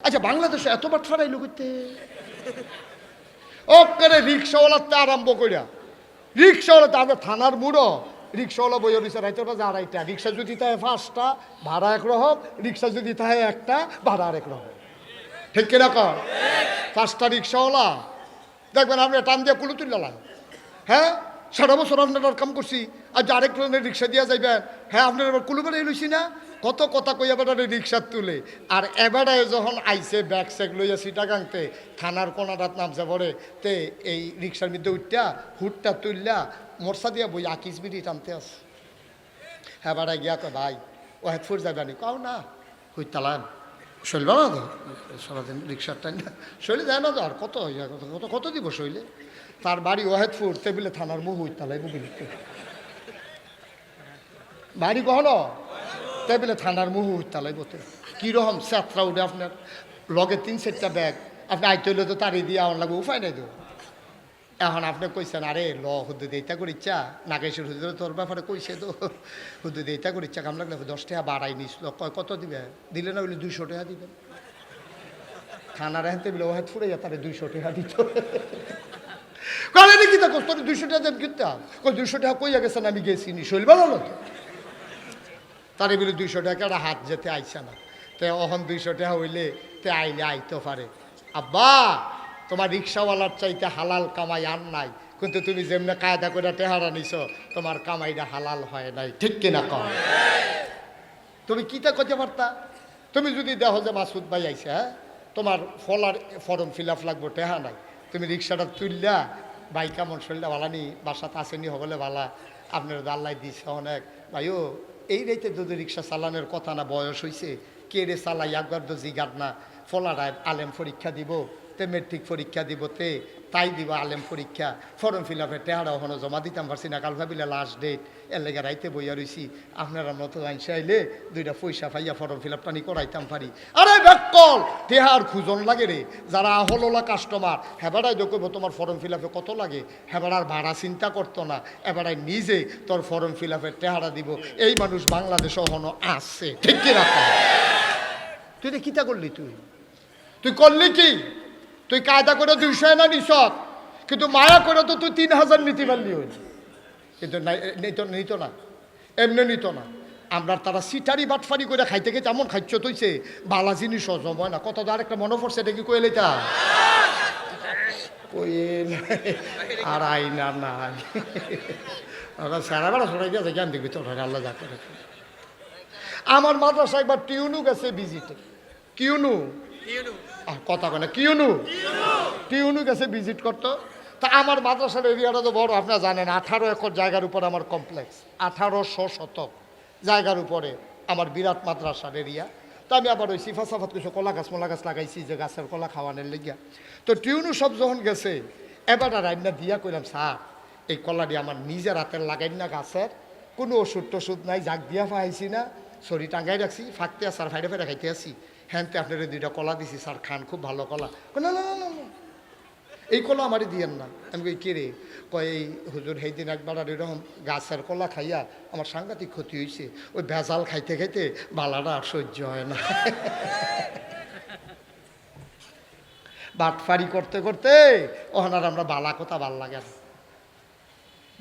আচ্ছা বাংলাদেশে এতবার ছাড়াইল করতে ওখানে রিক্সাওয়ালাতে আরম্ভ করিয়া রিক্সাওয়ালাতে আমরা থানার মুড়ো রিক্সাওয়ালা বইয়ের রয়েছে রাইতের বাজে আড়াইটা রিক্সা যদি তাই পাঁচটা, ভাড়া এক রকম, রিক্সা যদি তাই একটা, ভাড়া আরেক রকম। ঠিক কিনা কর পাঁচটা রিক্সাওয়ালা, দেখবেন আপনি টান দিয়ে কুলু তুললাম হ্যাঁ? সারা বছর আপনার কাম করছি। আর যে আরেক ধরনের রিক্সা দিয়া যাইবেন হ্যাঁ আপনার এবার কুলু বেড়ে লইছি না? কত কথা কই এবার রিক্সা তুলে। আর এবারে যখন আইসে ব্যাগ স্যাগ লইয়া সিটা গাংতে থানার কোনাটাত নামছে পরে, তে এই রিক্সার মধ্যে উঠটা হুটটা তুললা, মোরসা দিয়া বই আকিস বিড়ি টানতে আস হ্যাঁ বাড়া গিয়া কয়, ভাই, ও হেড ফুর যাবে কও, না হুইতালাম শৈল না তো? সারাদিন রিক্সার টাইম। না শৈলে যায় না তো আর কত কত কত দিব শৈলে? তার বাড়ি ওয়াহেদপুর টেবিলে থানার মুখ তালাই লিখতে বাড়ি কখনো? টেবিলে থানার মুহু তালাই বতে কীরকম স্যাত্রা উঠে আপনার? লগে তিন চারটা ব্যাগ। আপনি আইতে হইলে তো তাড়িয়ে দিয়ে আমার লাগবে, উপায় নাই তো। এখন আপনি কইছেন, আরে ল, হুদ্দু দেইতা করে ইচ্ছা নাগেশের হুদ্দু তোর ব্যাপারে কইছে তো। হুদ্দু দেইতা করে ইচ্ছা কাম লাগলে দশ টাকা বাড়াই কয় কত দিবে? দিলে না বলে দুইশো টাকা দিবেন থানার হেনতে বিলে ওহেদ ফুড়ে তারে দুইশো টাকা দিত। কালে নাকি তা তোর দুইশো টাকা দেব কিনতাম কই দুইশো টাকা কইয়া গেছেন আমি গেছি নি, শৈল ভালো তো তারে বিলে, দুইশো টাকা একটা হাত যেতে আইসা না? তে, অহন দুইশো টাকা হইলে তে আইলে আইতে পারে। আব্বা তোমার রিক্সাওয়ালার চাইতে হালাল কামাই আর নাই। কিন্তু তুমি যেমনে কায়দা করে টেহারা নিছ, তোমার কামাইটা হালাল হয় নাই। ঠিক কিনা কম? তুমি কিতা করতে পারতা? তুমি যদি দেখো যে মাসুদ ভাই আইসে হ্যাঁ তোমার ফলার ফর্ম ফিল আপ লাগবো, টেহা নাই। তুমি রিক্সাটা তুললা ভাই কেমন শরীরটা ভালানি বাসাতে আসেনি হবলে ভালা। আপনার দাল্লাই দিছে অনেক। ভাইও, এই রেতে যদি রিক্সা চালানোর কথা না বয়স হয়েছে কে রে চালাই একবার তো জিগার না। ফলারায় আলেম পরীক্ষা দিব। তে মেট্রিক পরীক্ষা দিব তে, তাই দিব আলেম পরীক্ষা। ফর্ম ফিল আপে টেহারা ওখানে জমা দিতাম, পারছি না, কাল ভাবিলে লাস্ট ডেট এর লেগে রাইতে বইয়া রইছি। আপনারা মতো আইসে আইলে দুইটা পয়সা পাইয়া ফর্ম ফিল আপটা করাইতাম পারি। আরে ব্যাকল টেহার খুজন লাগে রে। যারা হলোলা কাস্টমার হেবারাই দেখব তোমার ফর্ম ফিল আপে কত লাগে। হেবারার ভাড়া চিন্তা করতো না। এবারাই নিজে তোর ফর্ম ফিল আপের টেহারা দিব। এই মানুষ বাংলাদেশে হনো আছে। ঠিক কি রাখা তুই কিতা করলি তুই? তুই করলি কি? তুই কায়দা করে দুইশো এনা নিস কিন্তু মায়া করে তো তুই তিন হাজার নিতে পারলি হইল কিন্তু নিত না। এমনি নিত না। আমরা তারা সিটারি বাটফারি করে খাইতে গেছে এমন খাইছ তৈছে। বালা জিনিস হজম হয় না। কত আর একটা মনে পড়ছে এটা কি কইলে তা কইল আর আইনা নাই ওরা সারা বেলা সরাই গেছে জ্ঞান দেখবি তোর আল্লাহ যা করে। আমার মাদ্রাসা একবার টিউনু গেছে ভিজিটে। কিউনু কথা কয় না, কিউনু। টিউনু গেছে ভিজিট করতো। তা আমার মাদ্রাসার এরিয়াটা তো বড়, আপনারা জানেন, আঠারো একর জায়গার উপরে আমার কমপ্লেক্স আঠারোশো শতক জায়গার উপরে আমার বিরাট মাদ্রাসার এরিয়া তো আমি আবার ওই সিফা সাফাত কিছু কলা গাছ, মোলা গাছ লাগাইছি, যে গাছের কলা খাওয়ানোর লেগিয়া। তো টিউনু সব যখন গেছে, এবার আর রান্না দিয়া কইলাম, স্যার, এই কলাটি আমার নিজের হাতের লাগাই না গাছের। কোনো ওষুধ টষুধ নাই, জাগ দিয়া পাইছি না। শরীর টাঙ্গাই রাখছি, ফাঁকতে স্যার ফাইডে ফাইডে খাইতে আসি হ্যানতে আপনার দুইটা কলা দিছি স্যার খান খুব ভালো কলা। না না না, না এই কলা আমারই দিয়েন না। আমি কই কে রে? কয় এই হুজুর সেই দিন একবার আর এরকম গাছের কলা খাইয়া আমার সাংঘাতিক ক্ষতি হয়েছে ওই ভেজাল খাইতে খাইতে বালাটা আর সহ্য হয় না। বাটফারি করতে করতে ওখানে আমরা বালা কথা ভালো লাগে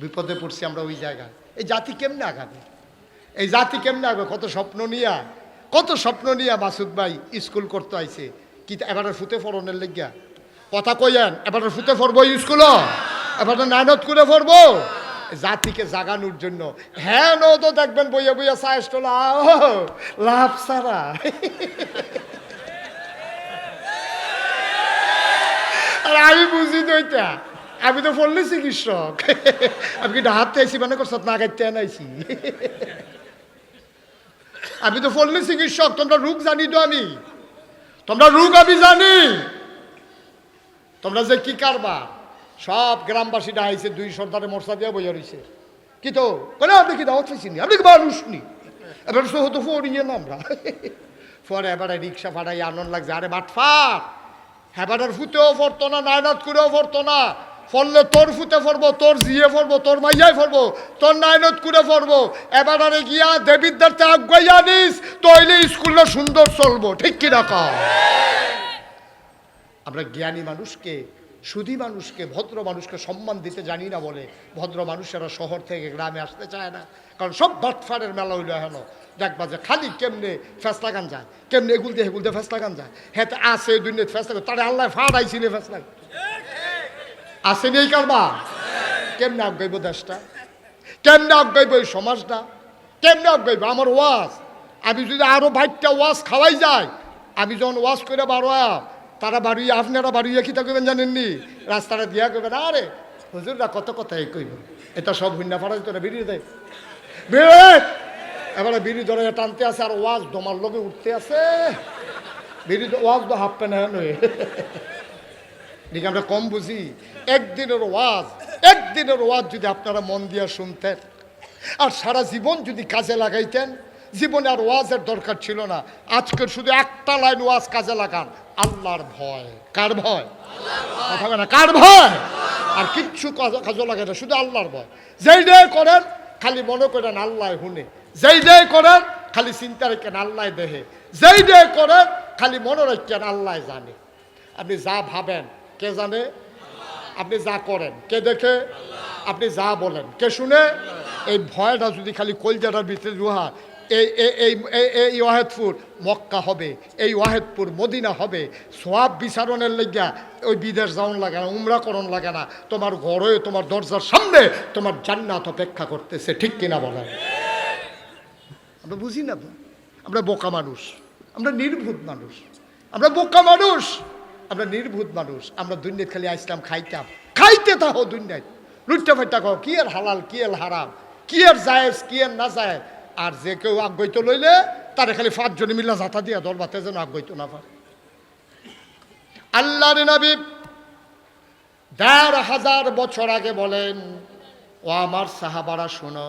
বিপদে পড়ছি আমরা ওই জায়গায়। এই জাতি কেমনে আগাবে? এই জাতি কেমনে আগাবে? কত স্বপ্ন নিয়া কত স্বপ্ন নিয়া মাসুদ ভাই স্কুল করতে আইছে? কি এবার ফুতে ফরনের লেগিয়া? কথা কইয়েন এবার ফুতে ফরবো স্কুল এবার নাইনত করে ফরবো জাতিকে জাগানোর জন্য। হ্যাঁ নো তো দেখবেন বইয়া বইয়া তোলা লাভ সারা। আর আমি বুঝি তো এটা। আমি তো পড়লি চিকিৎসক। আমি কি হাতে আইসি মানে করছত না গাইতে আনাইছি আমি তো পড়লি চিকিৎসক তোমরা রোগ জানি তো আমি। তোমরা রোগ আমি জানি। তোমরা যে কি কারবার? সব গ্রামবাসীরা আইছে, দুই সর্দারে মশলা দিয়ে বইয়া রইছে। কি তো? কেন আপনি কি দাওয়াত পাইছিনি আপনি কি মানুষ নি? এবার তো হতো ফোরিয়ে না আমরা। পরে এবারে রিক্সা ভাড়াই আনন্দ লাগছে। আরে বাটফাট! হেবারের ফুতেও পড়তো না নায়নাত করেও পড়তো না। ফললে তোর ফুতে ফরবো, তোর জিয়ে ফরবো, তোর মাইয়াই ফরবো, তোর নাইনত করে ফরবো। এবার আরে গিয়া দেবিদ্যার্থে আগুয়াইয়া নিস তৈলে স্কুলটা সুন্দর চলবো, ঠিক কিনা কও? আমরা জ্ঞানী মানুষকে, সুধী মানুষকে, ভদ্র মানুষকে সম্মান দিতে জানি না বলে ভদ্র মানুষেরা শহর থেকে গ্রামে আসতে চায় না। কারণ সব বাটফারের মেলা হইল এখন। দেখবা যে খালি কেমনে ফেসলা গান যায়, কেমনে এগুল দিয়ে এগুল দিয়ে ফেসলা গান যায়। হ্যাঁ আছে দুনিয়া ফেসলা তারে আল্লাহ ফাড়াইছিল ফেসলা আসেনি এই কারবা কেমনে আগাইব দেশটা? কেমনে আগাইব এই সমাজটা? কেমনে আগাইব? আমার ওয়াজ। আমি যদি আরও বাইকটা ওয়াজ খাওয়াই যায় আমি যখন ওয়াজ করে বারোয়া তারা বাড়িয়ে, আপনারা বাড়িয়ে কি থাকবেন জানেননি? রাস্তাটা দিয়া করবেন আরে, হুজুররা কত কথাই কইব। এটা সব হুন্না ফাড়া না বেরিয়ে দেয় বেড়ে! এবারে বিড়ি ধরে টানতে আছে, আর ওয়াজ দমার লোকে উঠতে আছে। বিড়ি ওয়াজ তো হাফ প্যান্ট হ্যাঁ। দিকে আমরা কম বুঝি। একদিনের ওয়াজ একদিনের ওয়াজ যদি আপনারা মন দিয়ে শুনতেন। আর সারা জীবন যদি কাজে লাগাইতেন, জীবনে আর ওয়াজের দরকার ছিল না। আজকের শুধু একটা লাইন ওয়াজ কাজে লাগান, আল্লাহর ভয়। কার ভয়? কথা না, কার ভয়? আর কিচ্ছু কাজ- কাজে লাগে না, শুধু আল্লাহর ভয়। যেই ডে করেন, খালি মনে করেন আল্লাহ হুনে যেই ডে করেন, খালি চিন্তা রেখেন আল্লাহ দেহে। যেই ডে করেন, খালি মনে রাখেন আল্লাহ জানে। আপনি যা ভাবেন কে জানে? আপনি যা করেন। কে দেখে? আপনি যা বলেন। কে শুনে? এই ভয়টা যদি খালি কলজাটার ভিতরে রুহা, এই, এই- এই ওয়াহেদপুর মক্কা হবে, এই ওয়াহেদপুর মদিনা হবে সোয়াব বিচারণের লেগা ওই বিদেশ যাওয়ান লাগে না, উমরা করণ লাগে না। তোমার ঘরে তোমার দরজার সামনে তোমার জান্নাত অপেক্ষা করতেছে, ঠিক কিনা বলেন? আমরা বুঝি না আমরা বোকা মানুষ। আমরা নির্ভূত মানুষ। আমরা বোকা মানুষ। আমরা নির্ভূত মানুষ, আমরা দুনিয়াত খালি আইসলাম খাইতাম। খাইতে তাহো দুনিয়ায় লুটতে ফাইটা কো কি আর হালাল, কি আর হারাম, কি আর জায়েজ, কি আর না জায়েজ আর যে কেউ আগ্রহিত লইলে, তারে খালি পাঁচজনে মিল্লা জাতা দিয়া দল বাতে যেন আগ্রহিত না পারে। আল্লাহর নবী দেড় হাজার বছর আগে বলেন, ও আমার সাহাবারা শোনো,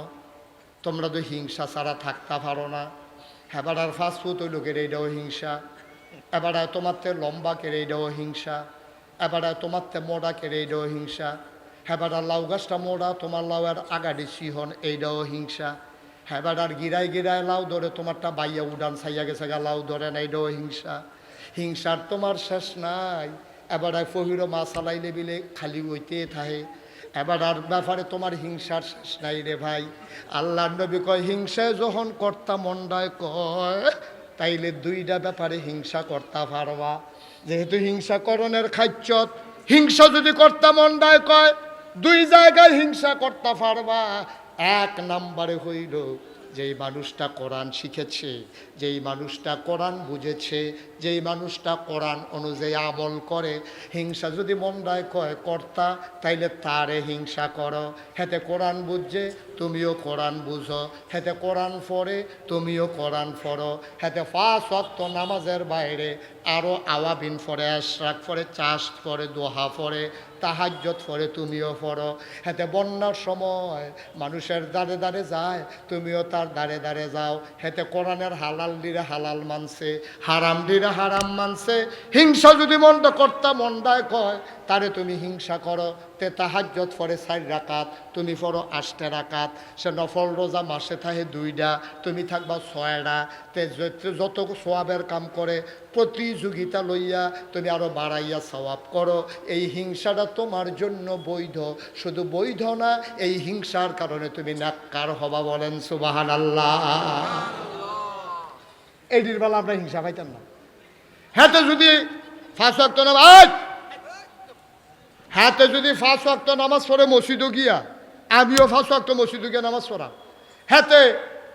তোমরা তো হিংসা ছাড়া থাকতে পারো না। এবার আর ফাস্টফুড ওই লোকের, এইটাও হিংসা। এবার আর তোমার তে লম্বা কেড়ে এইটাও হিংসা, এবার আর তোমার তে মোড়া কেড়ে এইটাও হিংসা আর লাউ গাছটা মোড়া তোমার লাউয়ের আগাডি সিহন এইটাও হিংসা, হেবার আর গিরায় গিরায় লাউ ধরে তোমারটা বাইয়া উডান ছাইয়া গেছে গা, লাউ ধরে না এইটাও হিংসা। হিংসার তোমার শেষ নাই, এবার ফহিরো মা চালাইলে বিলে খালি ওইতে থাহে এবার আর ব্যাপারে তোমার হিংসার শেষ নাই রে ভাই। আল্লাহ নবী কয়, হিংসায় যখন কর্তা মন্ডায় কয় তাইলে দুইটা ব্যাপারে হিংসা করতা পারবা যেহেতু হিংসাকরণের খাচ্ছত, হিংসা যদি কর্তা মন্ডায় কয়, দুই জায়গায় হিংসা করতা পারবা এক নাম্বারে হইল যেই মানুষটা কোরআন শিখেছে, যেই মানুষটা কোরআন বুঝেছে, যেই মানুষটা কোরআন অনুযায়ী আমল করে, হিংসা যদি মন্দায় কয়, কর্তা, তাইলে তারে হিংসা করো। হেতে কোরআন বুঝছে, তুমিও কোরআন বুঝো। হেতে কোরআন পড়ে, তুমিও কোরআন পড়ো। হেতে পাঁচ অক্ত নামাজের বাইরে আরও আওয়াবিন ফরে আশরাক পড়ে চাষ পড়ে, দোহা পড়ে তাহাজ্জত ফরে তুমিও ফর হেতে বন্যার সময় মানুষের দাঁড়ে দাঁড়ে যায়, তুমিও তার দাঁড়ে দাঁড়ে যাও। হেতে কোরআনের হালাল দিরে হালাল মানছে, হারাম দিরে হারাম মানছে। হিংসা যদি মনটা কর্তা মন্দায় কয়, তারে তুমি হিংসা করো। তে তাহাজ্জত পরে চার রাকাত, তুমি পড়ো আষ্টে রাকাত। সে নফল রোজা মাসে থাকে দুইটা তুমি থাকবা ছয়টা তে যত- সোয়াবের কাম করে, প্রতিযোগিতা লইয়া তুমি আরও বাড়াইয়া সওয়াব করো। এই হিংসাটা তোমার জন্য বৈধ। শুধু বৈধ না, এই হিংসার কারণে তুমি নাক্কার হবা বলেন সুবাহান আল্লাহ এটির বেলা আমরা হিংসা পাইতাম না। হ্যাঁ তো যদি ফাঁস অক্ট নামাজ হ্যাঁ তো যদি ফাঁস অক্ট নামাজ পড়ে মসজিদও গিয়া, আমিও ফাঁস অক্ট মসজিদও গিয়া নামাজ পড়া হ্যাতে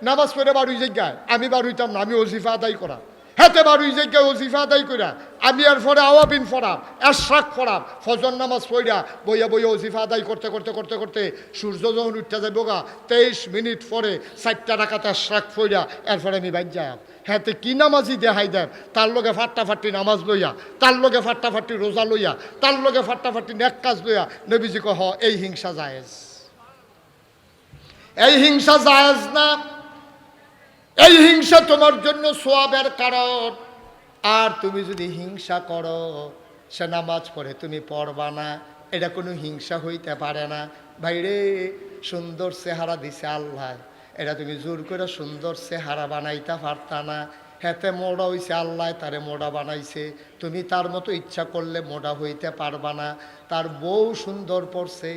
নামাজ পড়ে বাড়ি জায়গায়, আমি বাড়িতাম না, আমি ওজিফা আদায় করা। হেতে বাড়ি জায়গায় ওজিফা আদায় করা আমি আর পরে আওয়াবিন ফরাম এশরাক ফরাম ফজর নামাজ পড়া বইয়া বইয়া ওজিফা আদায় করতে করতে করতে করতে সূর্য যখন উঠতে যাইব গা তেইশ মিনিট পরে চারটা টাকাতে এশরাক ফইরা এরপরে আমি বাইর যাই হ্যাঁ কি নামাজি দেখাই দেন? তার লগে ফাট্টাফাট্টি নামাজ লইয়া, তার লগে ফাট্টাফাট্টি রোজা লইয়া, তার লগে ফাট্টাফাট্টি নেক কাজ লইয়া নবীজি কহ এই হিংসা জায়েজ। এই হিংসা জায়েজ না। এই হিংসা তোমার জন্য সোয়াবের কারণ। আর তুমি যদি হিংসা করো, সে নামাজ পড়ে তুমি পড়বা না। এটা কোনো হিংসা হইতে পারে না। ভাইরে, সুন্দর চেহারা দিছে আল্লাহ। এটা তুমি জোর করে সুন্দর চেহারা বানাইতে পারতা না। হেতে মোড়া হইছে আল্লাহ, তারে মোড়া বানাইছে। তুমি তার মতো ইচ্ছা করলে মোড়া হইতে পারবা না। তার বউ সুন্দর পড়ছে,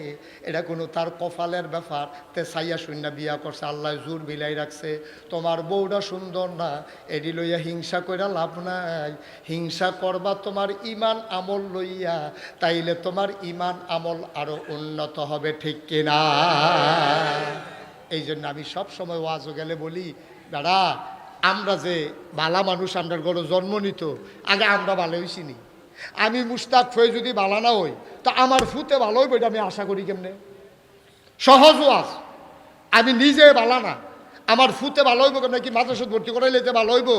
এটা কোনো তার কপালের ব্যাপার। তে সাইয়া শূন্য বিয়া করছে, আল্লাহ জোর বিলাই রাখছে। তোমার বউটা সুন্দর না, এডি লইয়া হিংসা কইরা লাভ নাই। হিংসা করবা তোমার ইমান আমল লইয়া, তাইলে তোমার ইমান আমল আরও উন্নত হবে, ঠিক কিনা? এই জন্য আমি সব সময় ওয়াজও গেলে বলি দাদা আমরা যে বালা মানুষ, আমরা গড় জন্ম নিত, আগে আমরা ভালো হয়েছিনি আমি মুস্তাক হয়ে যদি বালা না হই, তা আমার ফুতে ভালো হইব এটা আমি আশা করি কেমনে? সহজ ওয়াজ। আমি নিজে বালা না। আমার ফুতে ভালো হইব কেমনে? কি মাদ্রাসা ভর্তি করাইলে ভালো হইব?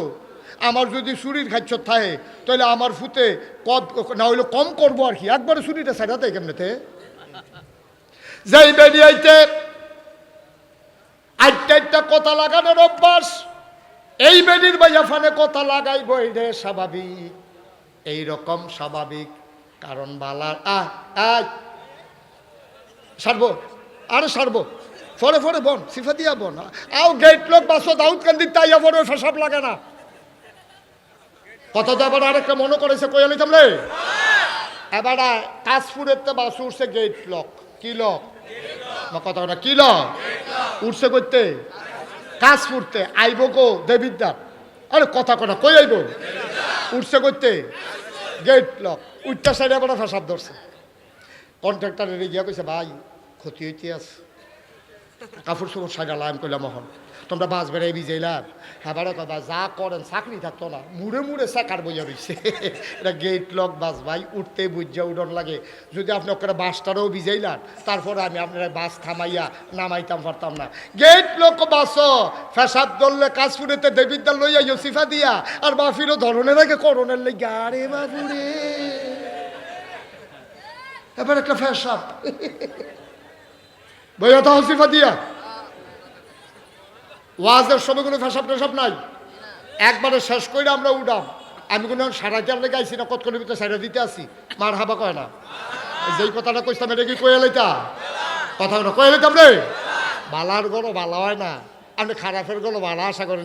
আমার যদি চুরির খাচ্ছ থাকে তাহলে আমার ফুতে কম না হইলে কম করব আর কি। একবারে চুরিটা সাইডাতে কেমনেতে? যেই বেরিয়াইতে আটটা আটটা কথা লাগানোর অভ্যাস। এই বেডির বাইয়া ফানে কথা লাগাইব রে স্বাভাবিক। এই রকম স্বাভাবিক কারণ বালার আহ আয় সারবো আরে সারবো। ফরে ফরে বন সিফা দিয়া বন। আও গেট লোক বাসো দাউদ কান্দি তাইয়া ফরে ফেসাব লাগে না। কত তো এবার আরেকটা মনে করেছে কইয়া লিতাম রে। এবার কাশপুরের তো বাস উঠছে গেট লক। কি লক? কথা কথা কি লক? উঠছে করতে। কাজ করতে, আইব গো দেবিদ্যার আরে, কথা কথা কই আইব? উঠছে করতে। Gate lock. উঠটা সাইডে আবার ফেসাব ধরছে। কন্ট্রাক্টারে গিয়া কইছে, ভাই, ক্ষতি হইতে আছে। কাপড় সাইডা লাইম কইলাম মহন তোমরা বাস বেড়াই বিজাইলাম হ্যাঁ কবা যা করেন, চাকরি থাকতো না। মুড়ে মুড়ে চাকার বইয়া রইছে। এটা গেট লক বাস ভাই, উঠতে বুঝা উডন লাগে। যদি আপনি ওখানে বাসটারও বিজাইলাম তারপরে আমি আপনার বাস থামাইয়া নামাইতাম পারতাম না। গেট লক বাস ফেসাদ ধরলে কাশপুরেতে দেবিদ্যার লইয়া ইউসিফা দিয়া, আর বাফিরও ধরনের আগে করোনের লেগে। আরে বাবুরে। এবার একটা ফেসাব বইয়া তো হসিফা দিয়া। ওয়াজের সময় কোনো ফেসাব টেসাব নাই। একবারে শেষ করে আমরা উঠাম আমি কোনো সাড়ে চারটে গাইছি না, কতক্ষণের ভিতরে সাইডা দিতে আসি। মার হাবা কয় না। যেই কথাটা কইতাম এটা কি কয়ে লইতা? কথা কয়ে লইতাম রে। বালার গরো বালা হয় না। আপনি খারাপের গরো বালা আশা করেন